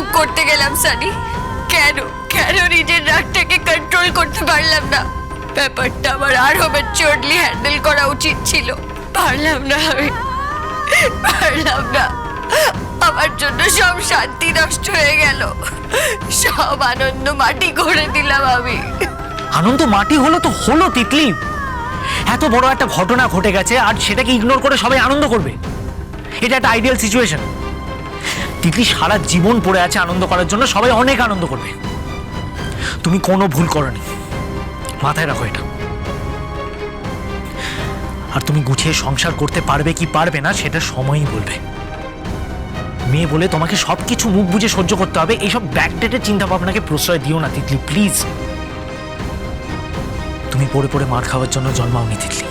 খুব করতে গেলাম, সানি। কেন? কেন নিজের রাগটাকে কন্ট্রোল করতে পারলাম না? ব্যাপারটা আমার আরও ম্যাচিওরলি হ্যান্ডেল করা উচিত ছিল। পারলাম না আমি। পারলাম না। আমার জন্য সব শান্তি নষ্ট হয়ে গেল। সব আনন্দ মাটি করে দিলাম আমি। আনন্দ মাটি হলো তো হলো তিতলি। এত বড় একটা ঘটনা ঘটে গেছে, আর সেটাকে ইগনোর করে সবাই আনন্দ করবে। এটা একটা আইডিয়াল সিচুয়েশন তিতলি সারা জীবন পড়ে আছে আনন্দ করার জন্য, সবাই অনেক আনন্দ করবে। তুমি কোনো ভুল করনি। মাথায় রাখো এটা। আর তুমি গুছিয়ে সংসার করতে পারবে কি পারবে না, সেটা সময়ই বলবে। মেয়ে বলে তোমাকে সবকিছু মুখ বুঝে সহ্য করতে হবে, এইসব ব্যাকডেটের চিন্তা ভাবনাকে প্রশ্রয় দিও না, তিতলি প্লিজ তুমি পড়ে পড়ে মার খাওয়ার জন্য জন্মাওনি, তিতলি।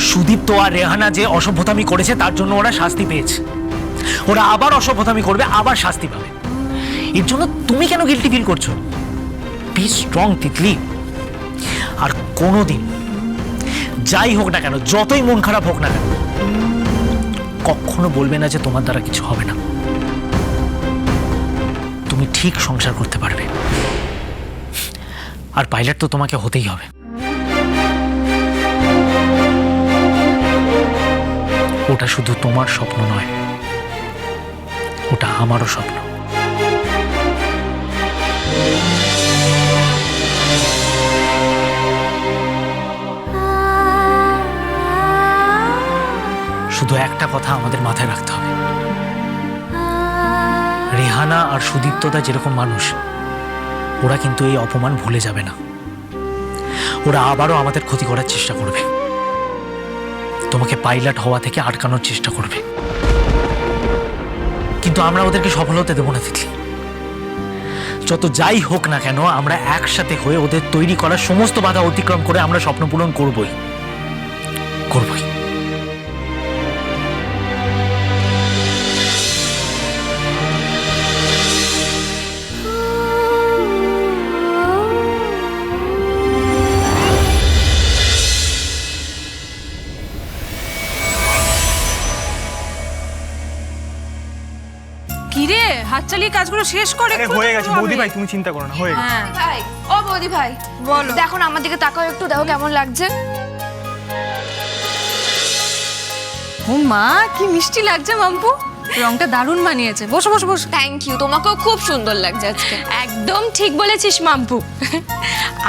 সুদীপ্ত আর রেহানা যে অসভ্যতামি করেছে, তার জন্য ওরা শাস্তি পেয়েছে। ওরা আবার অসভ্যতামি করবে, আবার শাস্তি পাবে। এর জন্য তুমি কেন গিলটি ফিল করছ? Be strong Titli. আর কোনোদিন, যাই হোক না কেন, যতই মন খারাপ হোক না কেন, কখনো বলবে না যে তোমার দ্বারা কিছু হবে না। তুমি ঠিক সংসার করতে পারবে। আর পাইলট তো তোমাকে হতেই হবে। ওটা শুধু তোমার স্বপ্ন নয়। ওটা আমারও স্বপ্ন। শুধু একটা কথা আমাদের মাথায় রাখতে হবে। রেহানা আর সুদীপ্তদা যেরকম মানুষ, ওরা কিন্তু এই অপমান ভুলে যাবে না। ওরা আবারও আমাদের ক্ষতি করার চেষ্টা করবে। তোমাকে পাইলট হওয়া থেকে আটকানোর চেষ্টা করবে। কিন্তু আমরা ওদেরকে সফল হতে দেবো না, তিতলি। যত যাই হোক না কেন, আমরা একসাথে হয়ে ওদের তৈরি করা সমস্ত বাধা অতিক্রম করে আমরা স্বপ্ন পূরণ করবই। করবই। শেষ করে আরে হয়ে গেছে। বৌদি ভাই তুমি চিন্তা করো না হয়ে গেছে। হ্যাঁ। ভাই ও বৌদি ভাই বলো। দেখো না আমার দিকে তাকাও একটু দেখো কেমন লাগছে। ও মা কি মিষ্টি লাগছে মাম্পু। রংটা দারুণ মানিয়েছে বসো বসো বসো। থ্যাংক ইউ তোমাকেও খুব সুন্দর লাগছে আজকে। একদম ঠিক বলেছিস মাম্পু।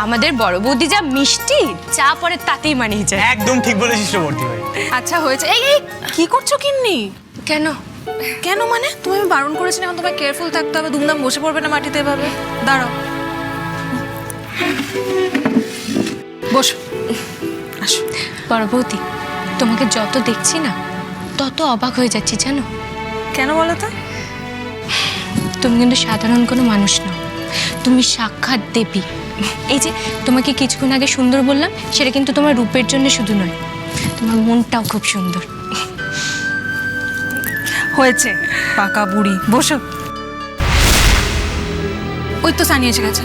আমাদের বড় বৌদি যা মিষ্টি চা পরে তাতেই মানিয়ে যায়। একদম ঠিক বলেছিস বর্তি ভাই। আচ্ছা হয়েছে। এই এই কি করছ কিন্নি? কেন? কেন মানে? তুমি আমি বারণ করেছি না এখন তোমায় কেয়ারফুল থাকতে হবে দুমদাম বসে পড়বে না মাটিতে এভাবে? দাঁড়াও। বসো। আসো। বৌদি তোমাকে যত দেখছি না তত অবাক হয়ে যাচ্ছি জানো? কেন বলো তো? তুমি কিন্তু সাধারণ কোনো মানুষ নও তুমি সাক্ষাৎ দেবী। এই যে তোমাকে কিছুক্ষণ আগে সুন্দর বললাম সেটা কিন্তু তোমার রূপের জন্য শুধু নয় তোমার মনটাও খুব সুন্দর। হয়েছে। পাকা বুড়ি। বসো। ওই তো সানি এসে গেছে।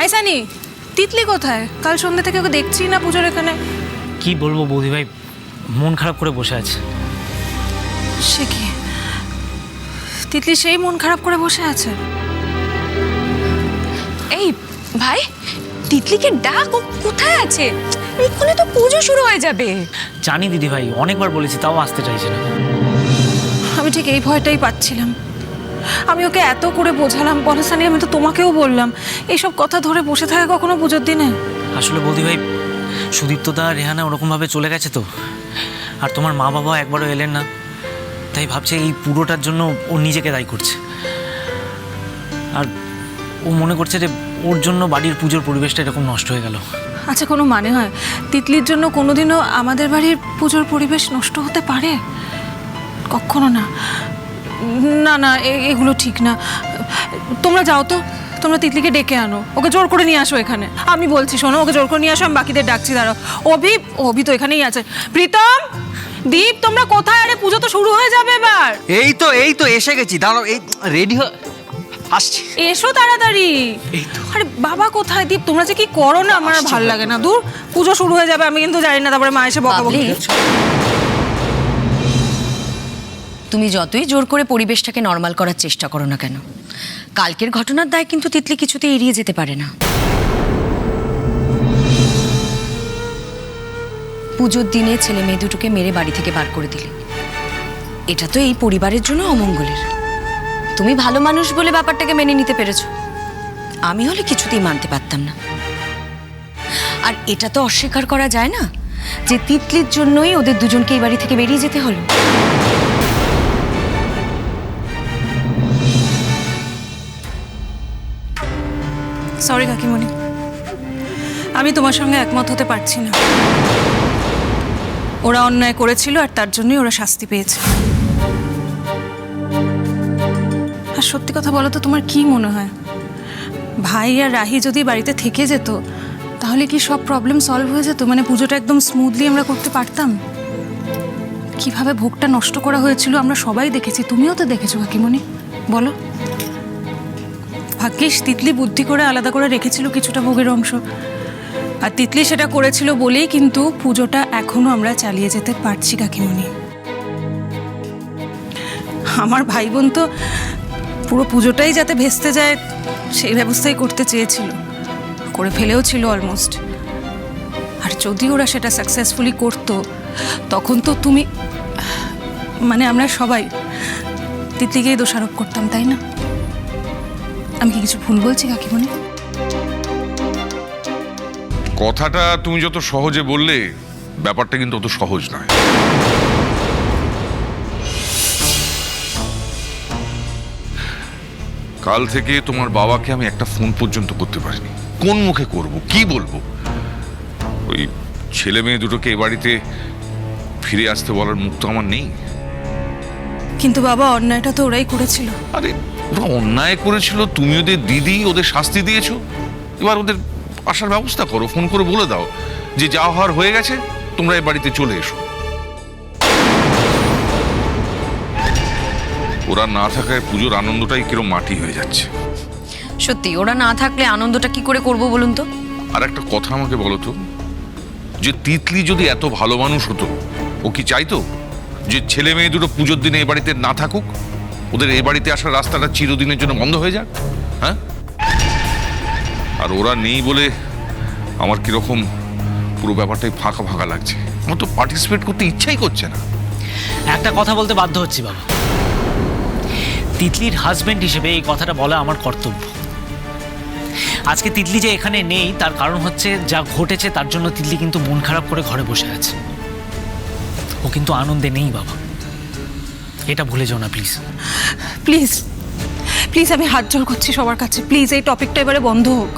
আই সানি তিতলি কোথায়? কাল সন্ধ্যা থেকে ওকে দেখছি না পুজোর এখানে। কি বলব বৌদি ভাই? মন খারাপ করে বসে আছে। সে কি? তিতলি সেই মন খারাপ করে বসে আছে? এই ভাই তিতলিকে ডাক ও কোথায় আছে? এক্ষুনি তো পুজো শুরু হয়ে যাবে। জানি দিদি ভাই অনেকবার বলেছি তাও আসতে চাইছে না। আমি ঠিক এই ভয়টাই পাচ্ছিলাম। আমি ওকে এত করে বোঝালাম পলাশানি আমি তো তোমাকেও বললাম। এইসব কথা ধরে বসে থাকে কখনো পুজোর দিনে? আসলে বৌদি ভাই সুদীপ্তদা রেহানা ওরকমভাবে চলে গেছে তো। আর তোমার মা বাবা একবারও এলেন না। তাই ভাবছে এই পুরোটার জন্য ও নিজেকে দায়ী করছে। আর ও মনে করছে যে ওর জন্য বাড়ির পুজোর পরিবেশটা এরকম নষ্ট হয়ে গেল। আচ্ছা কোনো মানে হয়? তিতলির জন্য কোনোদিনও আমাদের বাড়ির পুজোর পরিবেশ নষ্ট হতে পারে? কখনো না। না না এগুলো ঠিক না। তোমরা যাও তো তোমরা তিতলিকে ডেকে আনো। ওকে জোর করে নিয়ে আসো এখানে। আমি বলছি শোনো ওকে জোর করে নিয়ে আসো আমি বাকিদের ডাকছি দাঁড়াও। অভি অভি তো এখানেই আছে। প্রীতম দীপ তোমরা কোথায়? আরে পুজো তো শুরু হয়ে যাবে এবার। এই তো এই তো এসে গেছি। দাঁড়াও এই রেডি হয়ে আসছি। এসো তাড়াতাড়ি। আরে বাবা কোথায়? দীপ তোমরা যে কি করো না? আমার ভালো লাগে না। দূর পুজো শুরু হয়ে যাবে আমি কিন্তু জানি না তারপরে মা এসে বকা বকি বাবলি। তুমি যতই জোর করে পরিবেশটাকে নর্মাল করার চেষ্টা করো না কেন। কালকের ঘটনার দায় কিন্তু তিতলি কিছুতে এড়িয়ে যেতে পারে না। পুজোর দিনে ছেলে মেয়ে দুটোকে মেরে বাড়ি থেকে বার করে দিলে। এটা তো এই পরিবারের জন্য অমঙ্গলের। তুমি ভালো মানুষ বলে ব্যাপারটাকে মেনে নিতে পেরেছ। আমি হলে কিছুতেই মানতে পারতাম না। আর এটা তো অস্বীকার করা যায় না যে তিতলির জন্যই ওদের দুজনকে এই বাড়ি থেকে বেরিয়ে যেতে হলো। সরি কাকিমণি। আমি তোমার সঙ্গে একমত হতে পারছি না। ওরা অন্যায় করেছিল আর তার জন্যই ওরা শাস্তি পেয়েছে। আর সত্যি কথা বলো তো, তোমার কি মনে হয়? ভাই আর রাহি যদি বাড়িতে থেকে যেত, তাহলে কি সব প্রবলেম সলভ হয়ে যেত? মানে পুজোটা একদম স্মুথলি আমরা করতে পারতাম? কীভাবে ভোগটা নষ্ট করা হয়েছিল আমরা সবাই দেখেছি, তুমিও তো দেখেছ কাকিমণি। বলো। ভাগ্যিস তিতলি বুদ্ধি করে আলাদা করে রেখেছিল কিছুটা ভোগের অংশ। আর তিতলি সেটা করেছিল বলেই কিন্তু পুজোটা এখনও আমরা চালিয়ে যেতে পারছি কাকিমণি। আমার ভাই বোন তো পুরো পুজোটাই যাতে ভেস্তে যায়, সেই ব্যবস্থাই করতে চেয়েছিল। করে ফেলেও ছিল অলমোস্ট আর যদি ওরা সেটা সাকসেসফুলি করতো, তখন তো তুমি মানে আমরা সবাই তিতলিকেই দোষারোপ করতাম, তাই না? আমি কি কিছু ভুল বলছি কাকিমণি? কথাটা তুমি যত সহজে বললে, ব্যাপারটা কিন্তু অত সহজ নয়। কাল থেকে তোমার বাবাকে আমি একটা ফোন পর্যন্ত করতে পারিনি। কোন মুখে করব, কি বলব? ওই ছেলে মেয়ে দুটোকে এ বাড়িতে ফিরে আসতে বলার মুখ তো আমার নেই। কিন্তু বাবা অন্যায়টা তো ওরাই করেছিল। আরে ওরা অন্যায় করেছিল তুমি ওদের দিদি ওদের শাস্তি দিয়েছ। এবার ওদের আসার ব্যবস্থা করো ফোন করে বলে দাও যে যা হওয়ার হয়ে গেছে তোমরা এ বাড়িতে চলে এসো। ওরা না থাকায় পুজোর আনন্দটাই কিরম মাটি হয়ে যাচ্ছে। সত্যি ওরা না থাকলে আনন্দটা কি করে করব বলুন তো? আর একটা কথা আমাকে বলো তো যে তিতলি যদি এত ভালো মানুষ হতো ও কি চাইতো? যে ছেলে মেয়ে দুটো পুজোর দিনে এ বাড়িতে না থাকুক, ওদের এ বাড়িতে আসার রাস্তাটা চিরদিনের জন্য বন্ধ হয়ে যাক হ্যাঁ? আর ওরা নেই বলে আমার কীরকম পুরো ব্যাপারটাই ফাঁকা ফাঁকা লাগছে। আমার তো পার্টিসিপেট করতে ইচ্ছাই করছে না। একটা কথা বলতে বাধ্য হচ্ছি, বাবা। তিতলির হাজবেন্ড হিসেবে এই কথাটা বলা আমার কর্তব্য। আজকে তিতলি যে এখানে নেই, তার কারণ হচ্ছে যা ঘটেছে, তার জন্য তিতলি কিন্তু মন খারাপ করে ঘরে বসে আছে। ও কিন্তু আনন্দে নেই, বাবা। এটা ভুলে যাও না প্লিজ প্লিজ প্লিজ আমি হাত জোর করছি সবার কাছে। প্লিজ এই টপিকটা এবারে বন্ধ হোক।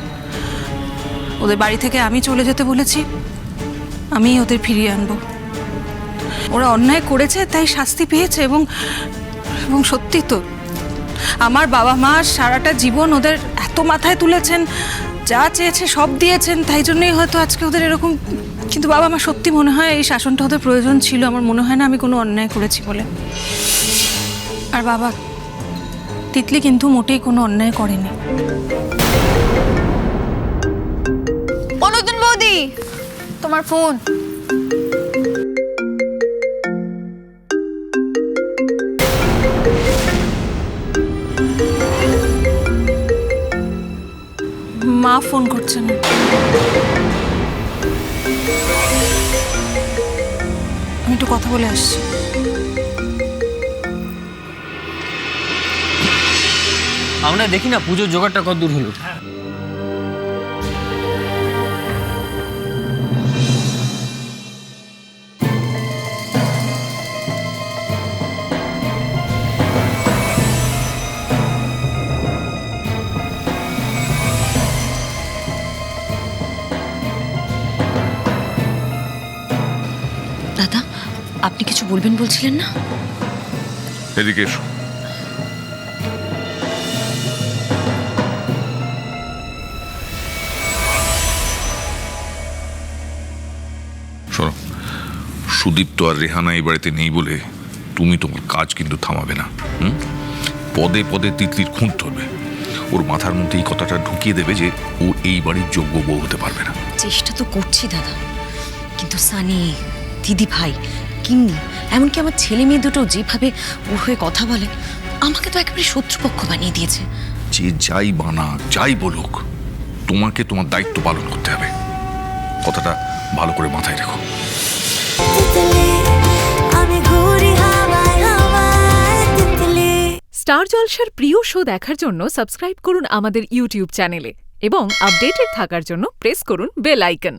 ওদের বাড়ি থেকে আমি চলে যেতে বলেছি। আমি ওদের ফিরিয়ে আনব। ওরা অন্যায় করেছে, তাই শাস্তি পেয়েছে এবং এবং সত্যি তো। আমার বাবা মা সারাটা জীবন ওদের এত মাথায় তুলেছেন, যা চেয়েছে সব দিয়েছেন, তাই জন্যই হয়তো আজকে ওদের এরকম কিন্তু বাবা আমার সত্যি মনে হয় এই শাসনটা ওদের প্রয়োজন ছিল। আমার মনে হয় না আমি কোনো অন্যায় করেছি বলে। আর বাবা তিতলি কিন্তু মোটেই কোনো অন্যায় করেনি। ও নতুন বৌদি তোমার ফোন। মা ফোন করছেন আমি একটু কথা বলে আসছি। আমরা দেখি না পুজোর জোগাড়টা কত দূর হলো দাদা আপনি কিছু বলবেন বলছিলেন না? এদিকে এসো। শোনো সুদীপ্ত আর রেহানা এই বাড়িতে নেই বলে তুমি তোমার কাজ কিন্তু থামাবে না হুম? পদে পদে তিতলির খুঁত ধরবে। ওর মাথার মধ্যে এই কথাটা ঢুকিয়ে দেবে যে ও এই বাড়ির যোগ্য বউ হতে পারবে না। চেষ্টা তো করছি দাদা কিন্তু সানি দিদি ভাই কিন্নি এমনকি আমার ছেলে মেয়ে দুটো যেভাবে ওর হয়ে কথা বলে আমাকে তো একেবারে শত্রুপক্ষ বানিয়ে দিয়েছে। যে যাই বানা যাই বলুক তোমাকে তোমার দায়িত্ব পালন করতে হবে। কথাটা ভালো করে মাথায় রেখো। স্টার জলসার প্রিয় শো দেখার জন্য সাবস্ক্রাইব করুন আমাদের ইউটিউব চ্যানেলে এবং আপডেটেড থাকার জন্য প্রেস করুন বেল আইকন।